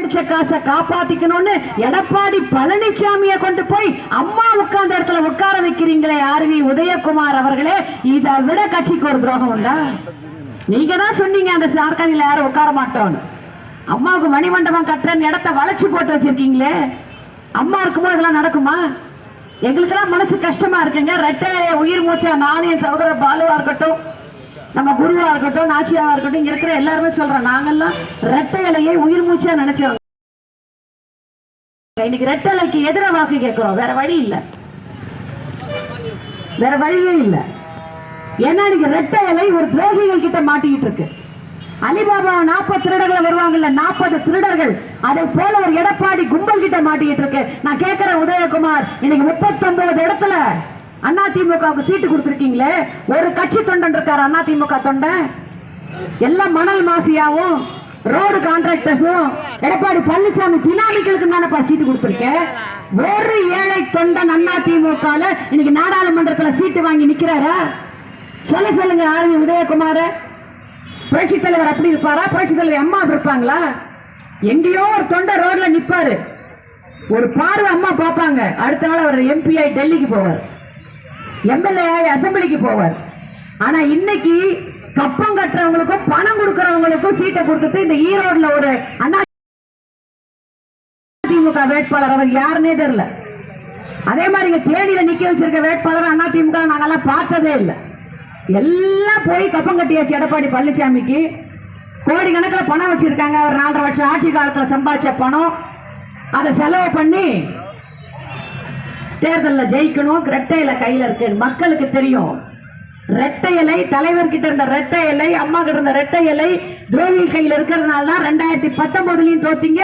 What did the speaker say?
முதலமைச்சர் காசை காப்பாத்திக்கணும்னு எடப்பாடி பழனிசாமியை கொண்டு போய் அம்மா உட்கார்ந்த இடத்துல உட்கார வைக்கிறீங்களே ஆர்வி உதயகுமார் அவர்களே இதை விட கட்சிக்கு ஒரு துரோகம் உண்டா? நீங்க தான் சொன்னீங்க அந்த சார்காணியில யாரும் உட்கார மாட்டோம்னு. அம்மாவுக்கு மணிமண்டபம் கட்டுறன்னு இடத்த வளைச்சு போட்டு வச்சிருக்கீங்களே அம்மா இருக்கும்போது இதெல்லாம் நடக்குமா? எங்களுக்கெல்லாம் மனசு கஷ்டமா இருக்குங்க. ரெட்டை உயிர் மூச்சா நானும் என் சகோதரர் பாலுவா இருக்கட்டும். நம்ம குருவா இருக்கட்டும் நாச்சியாவா இருக்கட்டும் இங்க இருக்கிற எல்லாருமே சொல்றோம். நாங்கெல்லாம் ரெட்டை இலையை உயிர் மூச்சா நினைச்சோம். இன்னைக்கு ரெட்டை இலைக்கு எதிர வாக்கு கேட்கிறோம். வேற வழி இல்ல. வேற வழியே இல்ல. ஏன்னா இன்னைக்கு ரெட்டை இலை ஒரு துரோகிகள் கிட்ட மாட்டிக்கிட்டு இருக்கு. அலிபாபா நாற்பது திருடர்கள் வருவாங்கல்ல நாற்பது திருடர்கள். அதை போல ஒரு எடப்பாடி கும்பல் கிட்ட மாட்டிக்கிட்டு இருக்கு. நான் கேட்கிறேன் உதயகுமார் இன்னைக்கு முப்பத்தொன்பது இடத்துல அண்ணா திமுகவுக்கு சீட்டு கொடுத்துருக்கீங்களே? ஒரு கட்சி தொண்டன் இருக்காரு அண்ணா திமுக தொண்டன். எல்லாம் மணல் மாஃபியாவும் ரோடு கான்ட்ராக்டர்ஸும் எடப்பாடி பழனிசாமி பினாமிகளுக்கு தானப்பா சீட்டு கொடுத்துருக்கேன் ஒரு ஏழை தொண்டன் அண்ணா திமுக இன்னைக்கு நாடாளுமன்றத்துல சீட்டு வாங்கி நிக்கிறாரா? சொல்ல சொல்லுங்க ஆர்வி உதயகுமார. புரட்சி தலைவர் அப்படி இருப்பாரா? புரட்சி தலைவர் அம்மா அப்படி இருப்பாங்களா? எங்கேயோ ஒரு தொண்டை ரோட்ல நிப்பாரு. ஒரு பார்வை அம்மா பார்ப்பாங்க. அடுத்த நாள் அவர் எம்பி ஆகி டெல்லிக்கு போவார். எம்எல்ஏ அசம்பிளிக்கு போவார். ஆனா இன்னைக்கு கப்பம் கட்டுறவங்களுக்கும் பணம் கொடுக்கறவங்களுக்கும் சீட்டை கொடுத்துட்டு இந்த ஈரோடுல ஒரு அண்ணா திமுக வேட்பாளர் அவர் யாருன்னே தெரியல. அதே மாதிரி இங்க தேனியில நிக்க வச்சிருக்க வேட்பாளர் அண்ணா திமுக நாங்கெல்லாம் பார்த்ததே இல்லை. எல்லாம் போய் கப்பம் கட்டியாச்சு எடப்பாடி பழனிசாமிக்கு. கோடி கணக்கில் பணம் வச்சிருக்காங்க. அவர் நாலரை வருஷம் ஆட்சி காலத்தில் சம்பாதிச்ச பணம். அதை செலவு பண்ணி தேர்தலில் ஜெயிக்கணும் ரெட்டை இலை கையில் இருக்கு. மக்களுக்கு தெரியும். ரெட்டை இலை தலைவர் கிட்ட இருந்த ரெட்டை இலை அம்மா கிட்ட இருந்த ரெட்டை இலை துரோகி கையில் இருக்கிறதுனால தான் ரெண்டாயிரத்தி பத்தொன்பதுலையும் தோத்தீங்க.